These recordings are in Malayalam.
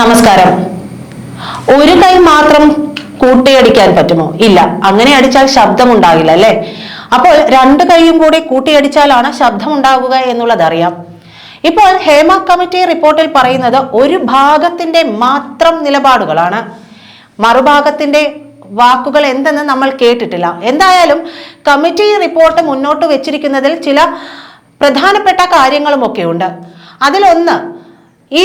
നമസ്കാരം. ഒരു കൈ മാത്രം കൂട്ടിയടിക്കാൻ പറ്റുമോ? ഇല്ല. അങ്ങനെ അടിച്ചാൽ ശബ്ദം ഉണ്ടാകില്ല അല്ലേ? അപ്പോൾ രണ്ട് കൈയും കൂടി കൂട്ടിയടിച്ചാലാണ് ശബ്ദം ഉണ്ടാകുക എന്നുള്ളത് അറിയാം. ഇപ്പോൾ ഹേമ കമ്മിറ്റി റിപ്പോർട്ടിൽ പറയുന്നത് ഒരു ഭാഗത്തിന്റെ മാത്രം നിലപാടുകളാണ്. മറുഭാഗത്തിന്റെ വാക്കുകൾ എന്തെന്ന് നമ്മൾ കേട്ടിട്ടില്ല. എന്തായാലും കമ്മിറ്റി റിപ്പോർട്ട് മുന്നോട്ട് വെച്ചിരിക്കുന്നതിൽ ചില പ്രധാനപ്പെട്ട കാര്യങ്ങളുമൊക്കെ ഉണ്ട് അതിലൊന്ന് ഈ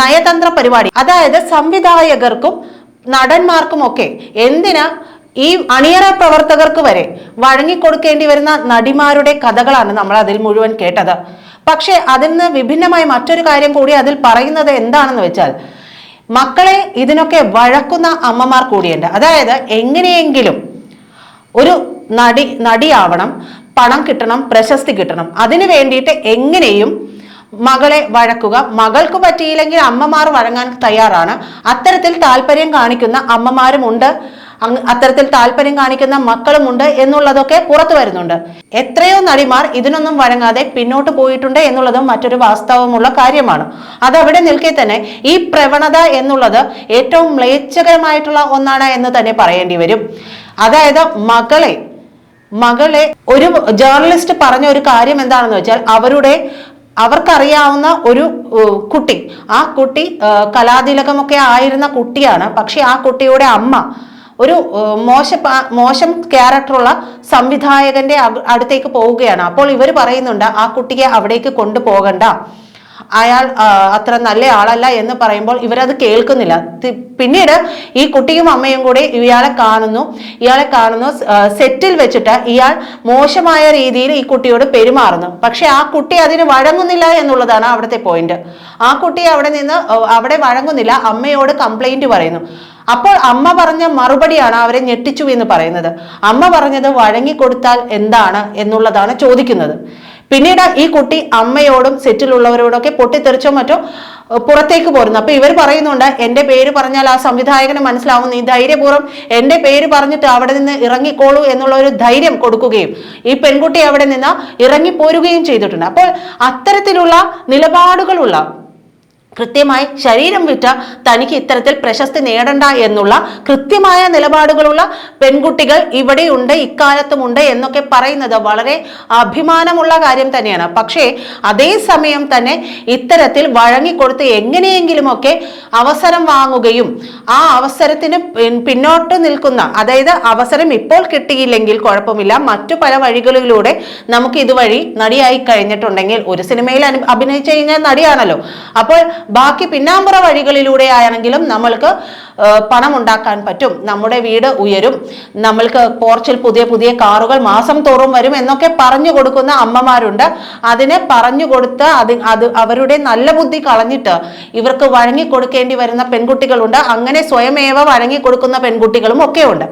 നയതന്ത്ര പരിപാടി അതായത് സംവിധായകർക്കും നടന്മാർക്കും ഒക്കെ എന്തിനാ ഈ അണിയറ പ്രവർത്തകർക്ക് വരെ വഴങ്ങിക്കൊടുക്കേണ്ടി വരുന്ന നടിമാരുടെ കഥകളാണ് നമ്മൾ അതിൽ മുഴുവൻ കേട്ടത്. പക്ഷെ അതിൽ നിന്ന് വിഭിന്നമായ മറ്റൊരു കാര്യം കൂടി അതിൽ പറയുന്നത് എന്താണെന്ന് വെച്ചാൽ മക്കളെ ഇതിനൊക്കെ വഴക്കുന്ന അമ്മമാർ കൂടിയുണ്ട്. അതായത് എങ്ങനെയെങ്കിലും ഒരു നടി നടിയാവണം പണം കിട്ടണം പ്രശസ്തി കിട്ടണം. അതിനു വേണ്ടിയിട്ട് എങ്ങനെയും മകളെ വഴക്കുക. മകൾക്ക് പറ്റിയില്ലെങ്കിൽ അമ്മമാർ വഴങ്ങാൻ തയ്യാറാണ്. അത്തരത്തിൽ താല്പര്യം കാണിക്കുന്ന അമ്മമാരും ഉണ്ട്. അത്തരത്തിൽ താല്പര്യം കാണിക്കുന്ന മക്കളുമുണ്ട് എന്നുള്ളതൊക്കെ പുറത്തു വരുന്നുണ്ട്. എത്രയോ നടിമാർ ഇതിനൊന്നും വഴങ്ങാതെ പിന്നോട്ട് പോയിട്ടുണ്ട് എന്നുള്ളതും മറ്റൊരു വാസ്തവമുള്ള കാര്യമാണ്. അത് അവിടെ നിൽക്കെ തന്നെ ഈ പ്രവണത എന്നുള്ളത് ഏറ്റവും മ്ലേച്ഛകരമായിട്ടുള്ള ഒന്നാണ് എന്ന് തന്നെ പറയേണ്ടി വരും. അതായത് മകളെ മകളെ ഒരു ജേർണലിസ്റ്റ് പറഞ്ഞ ഒരു കാര്യം എന്താണെന്ന് വെച്ചാൽ അവരുടെ അവർക്കറിയാവുന്ന ഒരു കുട്ടി. ആ കുട്ടി കലാതിലകമൊക്കെ ആയിരുന്ന കുട്ടിയാണ്. പക്ഷെ ആ കുട്ടിയുടെ അമ്മ ഒരു മോശ മോശം ക്യാരക്ടറുള്ള സംവിധായകന്റെ അടുത്തേക്ക് പോവുകയാണ്. അപ്പോൾ ഇവർ പറയുന്നുണ്ട് ആ കുട്ടിയെ അവിടേക്ക് കൊണ്ടുപോകണ്ട. അയാൾ അത്ര നല്ല ആളല്ല എന്ന് പറയുമ്പോൾ ഇവരത് കേൾക്കുന്നില്ല. പിന്നീട് ഈ കുട്ടിയും അമ്മയും കൂടി ഇയാളെ കാണുന്നു. ഇയാളെ കാണുന്നു സെറ്റിൽ വെച്ചിട്ട് ഇയാൾ മോശമായ രീതിയിൽ ഈ കുട്ടിയോട് പെരുമാറുന്നു. പക്ഷെ ആ കുട്ടി അതിന് വഴങ്ങുന്നില്ല എന്നുള്ളതാണ് അവിടുത്തെ പോയിന്റ് ആ കുട്ടി അവിടെ നിന്ന് അവിടെ വഴങ്ങുന്നില്ല അമ്മയോട് കംപ്ലൈന്റ് പറയുന്നു. അപ്പോൾ അമ്മ പറഞ്ഞ മറുപടിയാണ് അവരെ ഞെട്ടിച്ചു എന്ന് പറയുന്നത്. അമ്മ പറഞ്ഞത് വഴങ്ങിക്കൊടുത്താൽ എന്താണ് എന്നുള്ളതാണ് ചോദിക്കുന്നത്. പിന്നീട് ഈ കുട്ടി അമ്മയോടും സെറ്റിലുള്ളവരോടൊക്കെ പൊട്ടിത്തെറിച്ചോ മറ്റോ പുറത്തേക്ക് പോരുന്നു. അപ്പൊ ഇവർ പറയുന്നുണ്ട് എന്റെ പേര് പറഞ്ഞാൽ ആ സംവിധായകന് മനസ്സിലാവും. നീ ധൈര്യപൂർവം എന്റെ പേര് പറഞ്ഞിട്ട് അവിടെ നിന്ന് ഇറങ്ങിക്കോളൂ എന്നുള്ള ഒരു ധൈര്യം കൊടുക്കുകയും ഈ പെൺകുട്ടി അവിടെ നിന്ന് ഇറങ്ങിപ്പോരുകയും ചെയ്തിട്ടുണ്ട്. അപ്പോൾ അത്തരത്തിലുള്ള നിലപാടുകളുള്ള കൃത്യമായി ശരീരം വിറ്റ തനിക്ക് ഇത്തരത്തിൽ പ്രശസ്തി നേടണ്ട എന്നുള്ള കൃത്യമായ നിലപാടുകളുള്ള പെൺകുട്ടികൾ ഇവിടെയുണ്ട് ഇക്കാലത്തുമുണ്ട് എന്നൊക്കെ പറയുന്നത് വളരെ അഭിമാനമുള്ള കാര്യം തന്നെയാണ്. പക്ഷേ അതേസമയം തന്നെ ഇത്തരത്തിൽ വഴങ്ങിക്കൊടുത്ത് എങ്ങനെയെങ്കിലുമൊക്കെ അവസരം വാങ്ങുകയും ആ അവസരത്തിന് പിന്നോട്ട് നിൽക്കുന്ന അതായത് അവസരം ഇപ്പോൾ കിട്ടിയില്ലെങ്കിൽ കുഴപ്പമില്ല മറ്റു പല വഴികളിലൂടെ നമുക്ക് ഇതുവഴി നടിയായി കഴിഞ്ഞിട്ടുണ്ടെങ്കിൽ ഒരു സിനിമയിൽ അഭിനയിച്ചു കഴിഞ്ഞാൽ നടിയാണല്ലോ. അപ്പോൾ ബാക്കി പിന്നാമ്പുറ വഴികളിലൂടെ ആണെങ്കിലും നമ്മൾക്ക് പണം ഉണ്ടാക്കാൻ പറ്റും. നമ്മുടെ വീട് ഉയരും. നമ്മൾക്ക് പോർച്ചിൽ പുതിയ പുതിയ കാറുകൾ മാസം തോറും വരും എന്നൊക്കെ പറഞ്ഞു കൊടുക്കുന്ന അമ്മമാരുണ്ട്. അതിനെ പറഞ്ഞു കൊടുത്ത് അത് അത് അവരുടെ നല്ല ബുദ്ധി കളഞ്ഞിട്ട് ഇവർക്ക് വഴങ്ങി കൊടുക്കേണ്ടി വരുന്ന പെൺകുട്ടികളുണ്ട്. അങ്ങനെ സ്വയമേവ വഴങ്ങി കൊടുക്കുന്ന പെൺകുട്ടികളും ഒക്കെ ഉണ്ട്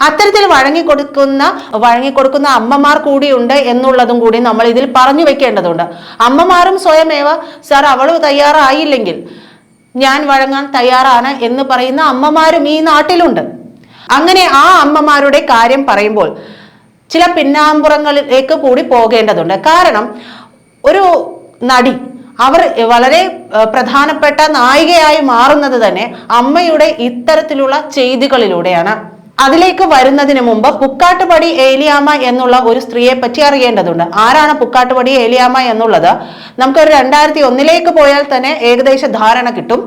അത്തരത്തിൽ വഴങ്ങിക്കൊടുക്കുന്ന വഴങ്ങിക്കൊടുക്കുന്ന അമ്മമാർ കൂടിയുണ്ട് എന്നുള്ളതും കൂടി നമ്മൾ ഇതിൽ പറഞ്ഞു വെക്കേണ്ടതുണ്ട്. അമ്മമാരും സ്വയമേവ സാർ അവൾ തയ്യാറായില്ലെങ്കിൽ ഞാൻ വഴങ്ങാൻ തയ്യാറാണ് എന്ന് പറയുന്ന അമ്മമാരും ഈ നാട്ടിലുണ്ട്. അങ്ങനെ ആ അമ്മമാരുടെ കാര്യം പറയുമ്പോൾ ചില പിന്നാമ്പുറങ്ങളിലേക്ക് കൂടി പോകേണ്ടതുണ്ട്. കാരണം ഒരു നടി അവർ വളരെ പ്രധാനപ്പെട്ട നായികയായി മാറുന്നത് തന്നെ അമ്മയുടെ ഇത്തരത്തിലുള്ള ചെയ്തികളിലൂടെയാണ്. അതിലേക്ക് വരുന്നതിന് മുമ്പ് പുക്കാട്ടുപടി ഏലിയാമ എന്നുള്ള ഒരു സ്ത്രീയെ പറ്റി അറിയേണ്ടതുണ്ട്. ആരാണ് പുക്കാട്ടുപടി ഏലിയാമ എന്നുള്ളത്? നമുക്കൊരു രണ്ടായിരത്തി ഒന്നിലേക്ക് പോയാൽ തന്നെ ഏകദേശ ധാരണ കിട്ടും.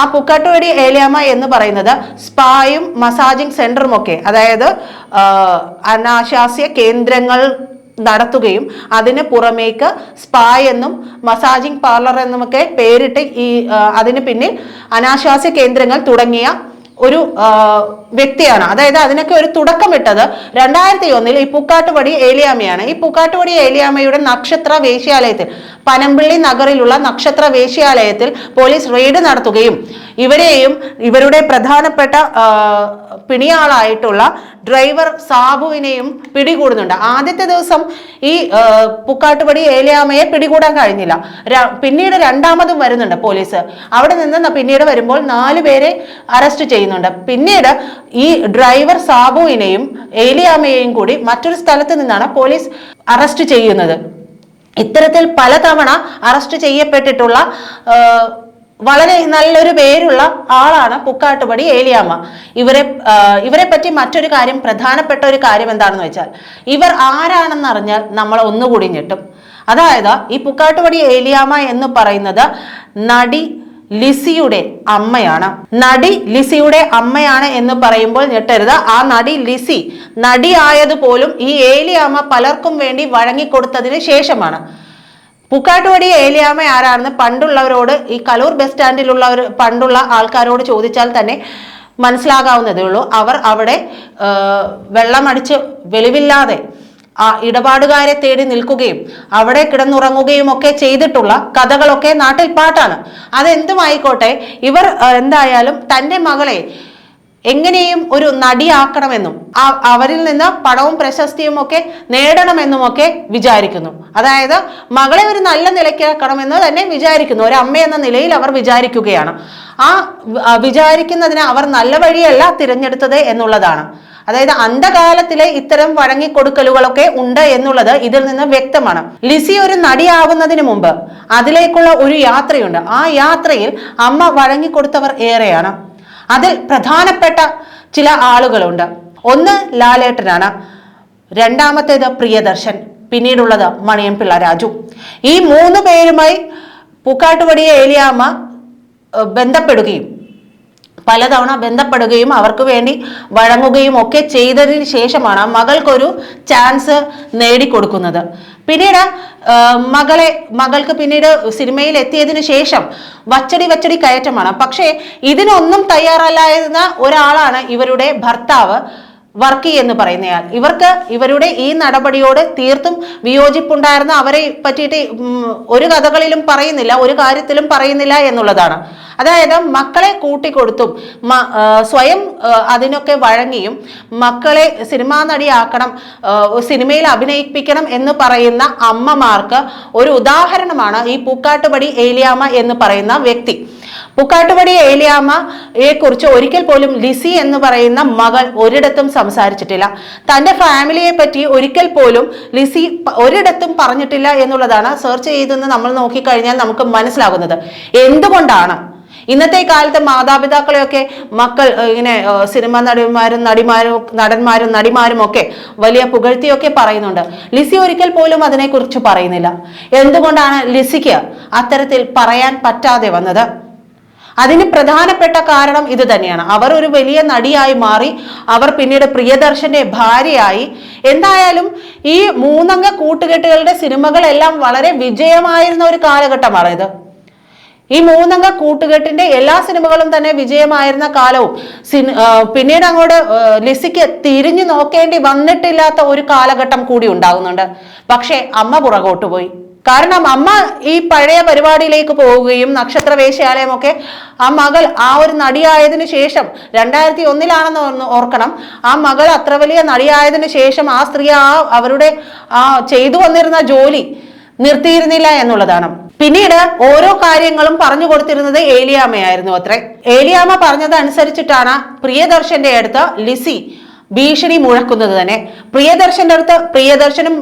ആ പുക്കാട്ടുപടി ഏലിയാമ എന്ന് പറയുന്നത് സ്പായും മസാജിങ് സെന്ററും ഒക്കെ അതായത് അനാശാസ്യ കേന്ദ്രങ്ങൾ നടത്തുകയും അതിന് പുറമേക്ക് സ്പാ എന്നും മസാജിങ് പാർലർ എന്നുമൊക്കെ പേരിട്ട് ഈ അതിന് പിന്നിൽ അനാശാസ്യ കേന്ദ്രങ്ങൾ തുടങ്ങിയ ഒരു വ്യക്തിയാണ്. അതായത് അതിനൊക്കെ ഒരു തുടക്കമിട്ടത് രണ്ടായിരത്തി ഒന്നിൽ ഈ പൂക്കാട്ടുപടി ഏലിയാമയാണ് ഈ പൂക്കാട്ടുപടി ഏലിയാമയുടെ നക്ഷത്ര വേശ്യാലയത്തിൽ പനമ്പിള്ളി നഗറിലുള്ള നക്ഷത്ര വേശ്യാലയത്തിൽ പോലീസ് റെയ്ഡ് നടത്തുകയും ഇവരെയും ഇവരുടെ പ്രധാനപ്പെട്ട പിണിയാളായിട്ടുള്ള ഡ്രൈവർ സാബുവിനെയും പിടികൂടുന്നുണ്ട്. ആദ്യത്തെ ദിവസം ഈ പുക്കാട്ടുപടി ഏലിയാമയെ പിടികൂടാൻ കഴിഞ്ഞില്ല. പിന്നീട് രണ്ടാമതും വരുന്നുണ്ട് പോലീസ്. അവിടെ നിന്ന് പിന്നീട് വരുമ്പോൾ നാല് പേരെ അറസ്റ്റ് ചെയ്യുന്നുണ്ട്. പിന്നീട് ഈ ഡ്രൈവർ സാബുവിനെയും ഏലിയാമയെയും കൂടി മറ്റൊരു സ്ഥലത്ത് നിന്നാണ് പോലീസ് അറസ്റ്റ് ചെയ്യുന്നത്. ഇത്തരത്തിൽ പലതവണ അറസ്റ്റ് ചെയ്യപ്പെട്ടിട്ടുള്ള വളരെ നല്ലൊരു പേരുള്ള ആളാണ് പുക്കാട്ടുപടി ഏലിയാമ്മ. ഇവരെ ഇവരെ പറ്റി മറ്റൊരു കാര്യം പ്രധാനപ്പെട്ട ഒരു കാര്യം എന്താണെന്ന് വെച്ചാൽ ഇവർ ആരാണെന്ന് അറിഞ്ഞാൽ നമ്മൾ ഒന്നുകൂടി ഞെട്ടും. അതായത് ഈ പുക്കാട്ടുപടി ഏലിയാമ്മ എന്ന് പറയുന്നത് നടി ലിസിയുടെ അമ്മയാണ്. നടി ലിസിയുടെ അമ്മയാണ് എന്ന് പറയുമ്പോൾ ഞെട്ടരുത്. ആ നടി ലിസി നടി ആയതുപോലും ഈ ഏലിയാമ്മ പലർക്കും വേണ്ടി വഴങ്ങിക്കൊടുത്തതിന് ശേഷമാണ്. പൂക്കാട്ടുപടി ഏലിയാമ്മ ആരാണെന്ന് പണ്ടുള്ളവരോട് ഈ കലൂർ ബസ് സ്റ്റാൻഡിലുള്ളവർ പണ്ടുള്ള ആൾക്കാരോട് ചോദിച്ചാൽ തന്നെ മനസ്സിലാകാവുന്നതേ ഉള്ളൂ. അവർ അവിടെ വെള്ളമടിച്ച് വെളിവില്ലാതെ ആ ഇടപാടുകാരെ തേടി നിൽക്കുകയും അവിടെ കിടന്നുറങ്ങുകയും ഒക്കെ ചെയ്തിട്ടുള്ള കഥകളൊക്കെ നാട്ടിൽ പാട്ടാണ്. അതെന്തുമായിക്കോട്ടെ ഇവർ എന്തായാലും തന്റെ മകളെ എങ്ങനെയും ഒരു നടിയാക്കണമെന്നും അവരിൽ നിന്ന് പണവും പ്രശസ്തിയും ഒക്കെ നേടണമെന്നും ഒക്കെ വിചാരിക്കുന്നു. അതായത് മകളെ ഒരു നല്ല നിലയ്ക്കാക്കണമെന്ന് തന്നെ വിചാരിക്കുന്നു. ഒരു അമ്മ എന്ന നിലയിൽ അവർ വിചാരിക്കുകയാണ്. ആ വിചാരിക്കുന്നതിന് അവർ നല്ല വഴിയല്ല തിരഞ്ഞെടുത്തത് എന്നുള്ളതാണ്. അതായത് അന്ധകാലത്തിലെ ഇത്തരം വഴങ്ങിക്കൊടുക്കലുകളൊക്കെ ഉണ്ട് എന്നുള്ളത് ഇതിൽ നിന്ന് വ്യക്തമാണ്. ലിസി ഒരു നടിയാവുന്നതിന് മുമ്പ് അതിലേക്കുള്ള ഒരു യാത്രയുണ്ട്. ആ യാത്രയിൽ അമ്മ വഴങ്ങിക്കൊടുത്തവർ ഏറെയാണ്. അതിൽ പ്രധാനപ്പെട്ട ചില ആളുകളുണ്ട്. ഒന്ന് ലാലേട്ടനാണ്. രണ്ടാമത്തേത് പ്രിയദർശൻ. പിന്നീടുള്ളത് മണിയംപിള്ള രാജു. ഈ മൂന്ന് പേരുമായി പൂക്കാട്ടുപടിയെ ഏലിയാമ്മ ബന്ധപ്പെടുകയും പലതവണ ബന്ധപ്പെടുകയും അവർക്ക് വേണ്ടി വഴങ്ങുകയും ഒക്കെ ചെയ്തതിന് ശേഷമാണ് മകൾക്കൊരു ചാൻസ് നേടിക്കൊടുക്കുന്നത്. പിന്നീട് മകളെ മകൾക്ക് പിന്നീട് സിനിമയിൽ എത്തിയതിനു ശേഷം വച്ചടി വച്ചടി കയറ്റമാണ്. പക്ഷേ ഇതിനൊന്നും തയ്യാറല്ലായിരുന്ന ഒരാളാണ് ഇവരുടെ ഭർത്താവ്. വർക്കി എന്ന് പറയുന്നയാൾ. ഇവർക്ക് ഇവരുടെ ഈ നടപടിയോട് തീർത്തും വിയോജിപ്പുണ്ടായിരുന്ന അവരെ പറ്റിയിട്ട് ഒരു കഥകളിലും പറയുന്നില്ല ഒരു കാര്യത്തിലും പറയുന്നില്ല എന്നുള്ളതാണ്. അതായത് മക്കളെ കൂട്ടിക്കൊടുത്തും സ്വയം അതിനൊക്കെ വഴങ്ങിയും മക്കളെ സിനിമാ നടിയാക്കണം സിനിമയിൽ അഭിനയിപ്പിക്കണം എന്ന് പറയുന്ന അമ്മമാർക്ക് ഒരു ഉദാഹരണമാണ് ഈ പൂക്കാട്ടുപടി ഏലിയാമ എന്ന് പറയുന്ന വ്യക്തി. പൂക്കാട്ടുപടി ഏലിയാമയെ കുറിച്ച് ഒരിക്കൽ പോലും ലിസി എന്ന് പറയുന്ന മകൾ ഒരിടത്തും സംസാരിച്ചിട്ടില്ല. തന്റെ ഫാമിലിയെ പറ്റി ഒരിക്കൽ പോലും ലിസി ഒരിടത്തും പറഞ്ഞിട്ടില്ല എന്നുള്ളതാണ് സെർച്ച് ചെയ്തെന്ന് നമ്മൾ നോക്കിക്കഴിഞ്ഞാൽ നമുക്ക് മനസ്സിലാകുന്നത്. എന്തുകൊണ്ടാണ്? ഇന്നത്തെ കാലത്ത് മാതാപിതാക്കളെയൊക്കെ മക്കൾ ഇങ്ങനെ സിനിമ നടിമാരും നടിമാരും നടന്മാരും നടിമാരും ഒക്കെ വലിയ പുകഴ്ത്തിയൊക്കെ പറയുന്നുണ്ട്. ലിസി ഒരിക്കൽ പോലും അതിനെക്കുറിച്ച് പറയുന്നില്ല. എന്തുകൊണ്ടാണ് ലിസിക്ക് അത്തരത്തിൽ പറയാൻ പറ്റാതെ വന്നത്? അതിന് പ്രധാനപ്പെട്ട കാരണം ഇത് തന്നെയാണ്. അവർ ഒരു വലിയ നടിയായി മാറി അവർ പിന്നീട് പ്രിയദർശന്റെ ഭാര്യയായി. എന്തായാലും ഈ മൂന്നംഗ കൂട്ടുകെട്ടുകളുടെ സിനിമകളെല്ലാം വളരെ വിജയമായിരുന്ന ഒരു കാലഘട്ടമാണ് ഇത്. ഈ മൂന്നംഗ കൂട്ടുകെട്ടിന്റെ എല്ലാ സിനിമകളും തന്നെ വിജയമായിരുന്ന കാലവും പിന്നീട് അങ്ങോട്ട് ലിസിക്ക് തിരിഞ്ഞു നോക്കേണ്ടി വന്നിട്ടില്ലാത്ത ഒരു കാലഘട്ടം കൂടി ഉണ്ടാകുന്നുണ്ട്. പക്ഷേ അമ്മ പുറകോട്ട് പോയി. കാരണം അമ്മ ഈ പഴയ പരിപാടിയിലേക്ക് പോവുകയും നക്ഷത്ര വേശ്യാലയമൊക്കെ ആ മകൾ ആ ഒരു നടിയായതിനു ശേഷം രണ്ടായിരത്തി ഒന്നിലാണെന്ന് ഓർക്കണം. ആ മകൾ അത്ര വലിയ നടിയായതിനു ശേഷം ആ സ്ത്രീ ആ അവരുടെ ആ ചെയ്തു വന്നിരുന്ന ജോലി നിർത്തിയിരുന്നില്ല എന്നുള്ളതാണ്. പിന്നീട് ഓരോ കാര്യങ്ങളും പറഞ്ഞു കൊടുത്തിരുന്നത് ഏലിയാമ്മയായിരുന്നു അത്രേ. ഏലിയാമ്മ പറഞ്ഞത് അനുസരിച്ചിട്ടാണ് പ്രിയദർശന്റെ അടുത്ത് ലിസി ഭീഷണി മുഴക്കുന്നത് തന്നെ. പ്രിയദർശന്റെ അടുത്ത് പ്രിയദർശനും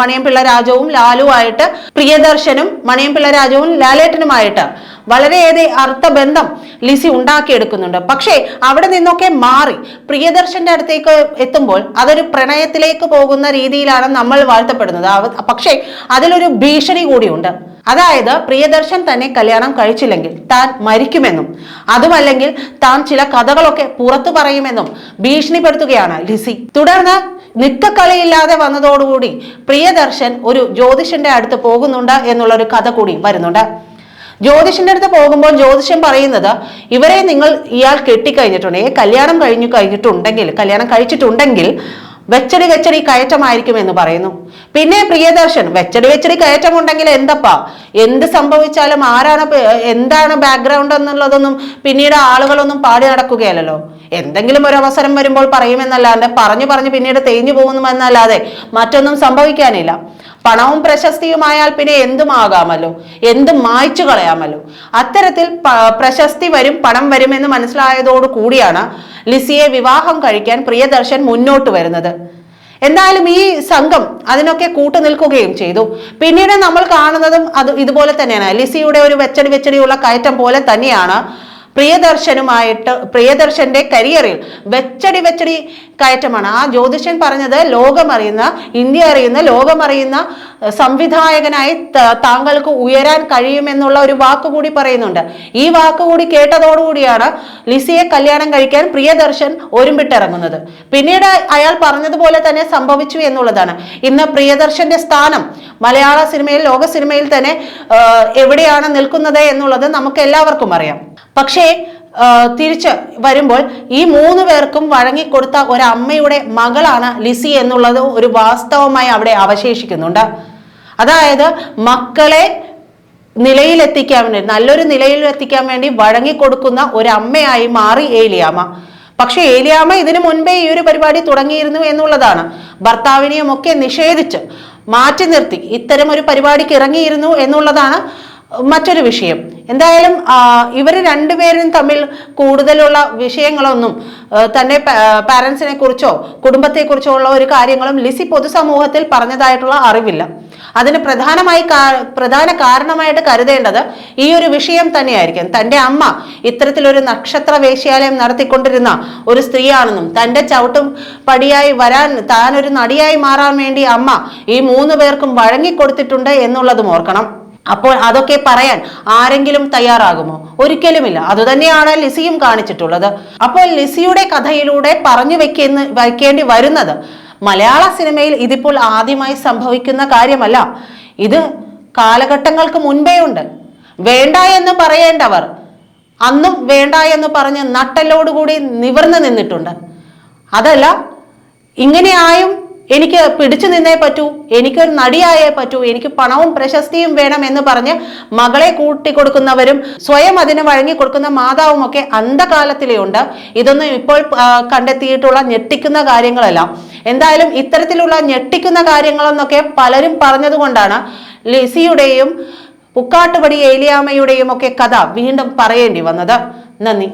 മണിയംപിള്ള രാജവും ലാലുവായിട്ട് പ്രിയദർശനും മണിയംപിള്ള രാജവും ലാലേട്ടനുമായിട്ട് വളരെയേറെ അർത്ഥബന്ധം ലിസി ഉണ്ടാക്കിയെടുക്കുന്നുണ്ട്. പക്ഷേ അവിടെ നിന്നൊക്കെ മാറി പ്രിയദർശന്റെ അടുത്തേക്ക് എത്തുമ്പോൾ അതൊരു പ്രണയത്തിലേക്ക് പോകുന്ന രീതിയിലാണ് നമ്മൾ വാഴ്ത്തപ്പെടുന്നത്. പക്ഷേ അതിലൊരു ഭീഷണി കൂടിയുണ്ട്. അതായത് പ്രിയദർശൻ തന്നെ കല്യാണം കഴിച്ചില്ലെങ്കിൽ താൻ മരിക്കുമെന്നും അതുമല്ലെങ്കിൽ താൻ ചില കഥകളൊക്കെ പുറത്തു പറയുമെന്നും ഭീഷണിപ്പെടുത്തുകയാണ് ലിസി. തുടർന്ന് നിക്കക്കളിയില്ലാതെ വന്നതോടുകൂടി പ്രിയദർശൻ ഒരു ജ്യോതിഷന്റെ അടുത്ത് പോകുന്നുണ്ട് എന്നുള്ള ഒരു കഥ കൂടി വരുന്നുണ്ട്. ജ്യോതിഷന്റെ അടുത്ത് പോകുമ്പോൾ ജ്യോതിഷൻ പറയുന്നത് ഇവരെ നിങ്ങൾ ഇയാൾ കെട്ടിക്കഴിഞ്ഞിട്ടുണ്ടെങ്കിൽ കല്യാണം കഴിഞ്ഞു കഴിഞ്ഞിട്ടുണ്ടെങ്കിൽ കല്യാണം കഴിച്ചിട്ടുണ്ടെങ്കിൽ വെച്ചടി വെച്ചടി കയറ്റമായിരിക്കും എന്ന് പറയുന്നു. പിന്നെ പ്രിയദർശൻ വെച്ചടി വെച്ചടി കയറ്റം കയറ്റമുണ്ടെങ്കിൽ എന്തപ്പാ? എന്ത് സംഭവിച്ചാലും ആരാണ് എന്താണ് ബാക്ക്ഗ്രൗണ്ട് എന്നുള്ളതൊന്നും പിന്നീട് ആളുകളൊന്നും പാടി നടക്കുകയല്ലല്ലോ. എന്തെങ്കിലും ഒരു അവസരം വരുമ്പോൾ പറയുമെന്നല്ലാതെ പറഞ്ഞു പറഞ്ഞ് പിന്നീട് തേഞ്ഞു പോകുമെന്നല്ലാതെ മറ്റൊന്നും സംഭവിക്കാനില്ല. പണവും പ്രശസ്തിയുമായാൽ പിന്നെ എന്തും ആകാമല്ലോ? എന്തും മായ്ച്ചു കളയാമല്ലോ? അത്തരത്തിൽ പ്രശസ്തി വരും പണം വരുമെന്ന് മനസ്സിലായതോടു കൂടിയാണ് ലിസിയെ വിവാഹം കഴിക്കാൻ പ്രിയദർശൻ മുന്നോട്ട് വരുന്നത്. എന്തായാലും ഈ സംഘം അതിനൊക്കെ കൂട്ടു നിൽക്കുകയും ചെയ്തു. പിന്നീട് നമ്മൾ കാണുന്നതും അത് ഇതുപോലെ തന്നെയാണ്. ലിസിയുടെ ഒരു വെച്ചടി വെച്ചടിയുള്ള കയറ്റം പോലെ തന്നെയാണ് പ്രിയദർശനുമായിട്ട് പ്രിയദർശന്റെ കരിയറിൽ വെച്ചടി വെച്ചടി കയറ്റമാണ്. ആ ജ്യോതിഷൻ പറഞ്ഞത് ലോകമറിയുന്ന ഇന്ത്യ അറിയുന്ന ലോകമറിയുന്ന സംവിധായകനായി താങ്കൾക്ക് ഉയരാൻ കഴിയുമെന്നുള്ള ഒരു വാക്കുകൂടി പറയുന്നുണ്ട്. ഈ വാക്കുകൂടി കേട്ടതോടുകൂടിയാണ് ലിസിയെ കല്യാണം കഴിക്കാൻ പ്രിയദർശൻ ഒരുമ്പിട്ടിറങ്ങുന്നത്. പിന്നീട് അയാൾ പറഞ്ഞതുപോലെ തന്നെ സംഭവിച്ചു എന്നുള്ളതാണ്. ഇന്ന് പ്രിയദർശന്റെ സ്ഥാനം മലയാള സിനിമയിൽ ലോക സിനിമയിൽ തന്നെ എവിടെയാണ് നിൽക്കുന്നത് എന്നുള്ളത് നമുക്ക് എല്ലാവർക്കും അറിയാം. പക്ഷേ തിരിച്ച് വരുമ്പോൾ ഈ മൂന്ന് പേർക്കും വഴങ്ങിക്കൊടുത്ത ഒരമ്മയുടെ മകളാണ് ലിസി എന്നുള്ളത് ഒരു വാസ്തവമായി അവിടെ അവശേഷിക്കുന്നുണ്ട്. അതായത് മക്കളെ നിലയിലെത്തിക്കാൻ വേണ്ടി നല്ലൊരു നിലയിൽ എത്തിക്കാൻ വേണ്ടി വഴങ്ങിക്കൊടുക്കുന്ന ഒരു അമ്മയായി മാറി ഏലിയാമ പക്ഷെ ഏലിയാമ ഇതിനു മുൻപേ ഈ ഒരു പരിപാടി തുടങ്ങിയിരുന്നു എന്നുള്ളതാണ്. ഭർത്താവിനെയും ഒക്കെ നിഷേധിച്ച് മാറ്റി നിർത്തി. ഇത്തരം ഒരു പരിപാടിക്ക് ഇറങ്ങിയിരുന്നു എന്നുള്ളതാണ് മറ്റൊരു വിഷയം. എന്തായാലും ഇവർ രണ്ടുപേരും തമ്മിൽ കൂടുതലുള്ള വിഷയങ്ങളൊന്നും തന്നെ പാരൻസിനെ കുറിച്ചോ കുടുംബത്തെ കുറിച്ചോ ഉള്ള ഒരു കാര്യങ്ങളും ലിസി പൊതുസമൂഹത്തിൽ പറഞ്ഞതായിട്ടുള്ള അറിവില്ല. അതിന് പ്രധാനമായി പ്രധാന കാരണമായിട്ട് കരുതേണ്ടത് ഈ ഒരു വിഷയം തന്നെയായിരിക്കും. തന്റെ അമ്മ ഇത്തരത്തിലൊരു നക്ഷത്ര വേശ്യാലയം നടത്തിക്കൊണ്ടിരുന്ന ഒരു സ്ത്രീയാണെന്നും തന്റെ ചവിട്ടും പടിയായി വരാൻ താനൊരു നടിയായി മാറാൻ വേണ്ടി അമ്മ ഈ മൂന്ന് പേർക്കും വഴങ്ങിക്കൊടുത്തിട്ടുണ്ട് എന്നുള്ളതും ഓർക്കണം. അപ്പോൾ അതൊക്കെ പറയാൻ ആരെങ്കിലും തയ്യാറാകുമോ? ഒരിക്കലുമില്ല. അതുതന്നെയാണ് ലിസിയും കാണിച്ചിട്ടുള്ളത്. അപ്പോൾ ലിസിയുടെ കഥയിലൂടെ പറഞ്ഞു വെക്കുന്ന വയ്ക്കേണ്ടി വരുന്നത് മലയാള സിനിമയിൽ ഇതിപ്പോൾ ആദ്യമായി സംഭവിക്കുന്ന കാര്യമല്ല. ഇത് കാലഘട്ടങ്ങൾക്ക് മുൻപേ ഉണ്ട്. വേണ്ട എന്ന് പറയേണ്ടവർ അന്നും വേണ്ട എന്ന് പറഞ്ഞ് നട്ടലോടുകൂടി നിവർന്നു നിന്നിട്ടുണ്ട്. അതല്ല ഇങ്ങനെയായും എനിക്ക് പിടിച്ചു നിന്നേ പറ്റൂ എനിക്കൊരു നടിയായേ പറ്റൂ എനിക്ക് പണവും പ്രശസ്തിയും വേണം എന്ന് പറഞ്ഞ് മകളെ കൂട്ടിക്കൊടുക്കുന്നവരും സ്വയം അതിന് വഴങ്ങി കൊടുക്കുന്ന മാതാവും ഒക്കെ അന്ധകാലത്തിലേ ഉണ്ട് ഇതൊന്നും ഇപ്പോൾ കണ്ടെത്തിയിട്ടുള്ള ഞെട്ടിക്കുന്ന കാര്യങ്ങളല്ല. എന്തായാലും ഇത്തരത്തിലുള്ള ഞെട്ടിക്കുന്ന കാര്യങ്ങളെന്നൊക്കെ പലരും പറഞ്ഞതുകൊണ്ടാണ് ലിസിയുടെയും പുക്കാട്ടുപടി ഏലിയാമ്മയുടെയും ഒക്കെ കഥ വീണ്ടും പറയേണ്ടി വന്നത്. നന്ദി.